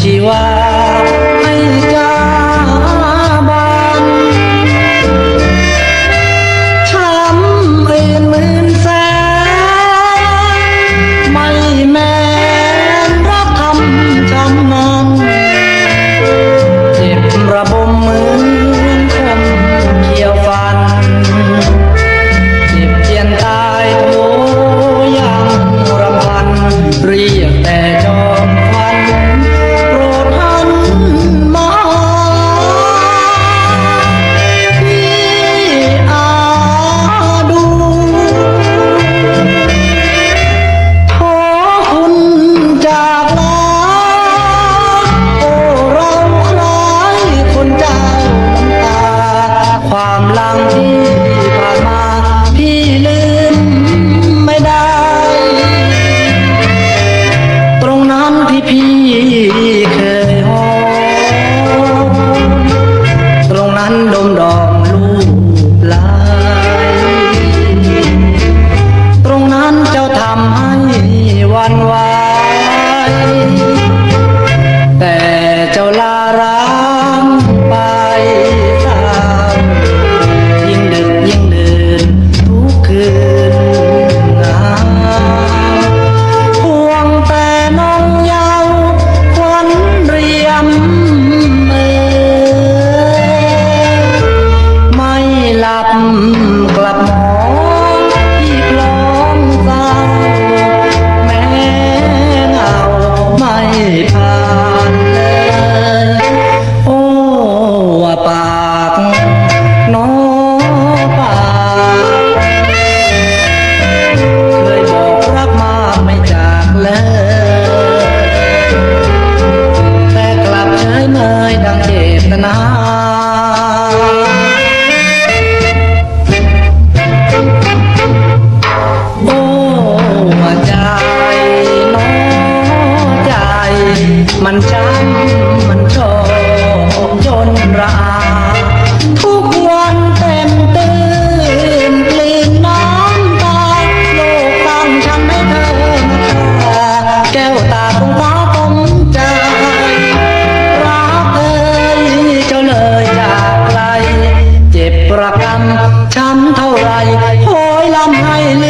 希望。 ผ่านมาพี่ลืมไม่ได้ ตรงนั้นที่พี่เคยหอมตรงนั้นดมดอกลูกลาตรงนั้นเจ้าทำให้วันวแต่เจ้าลาร้าง หลับ มันช้ำมันชอบจนรา ทุกวันเต็มตื่นกลิ่นน้ำตาโลกตั้งฉันให้เธอมาฆ่แก้วตาคงฟ้าคมใจรักเอ่ยเจ้าเลยจากไกล เจ็บประกำช้ำเท่าไรโหยลำให้ลื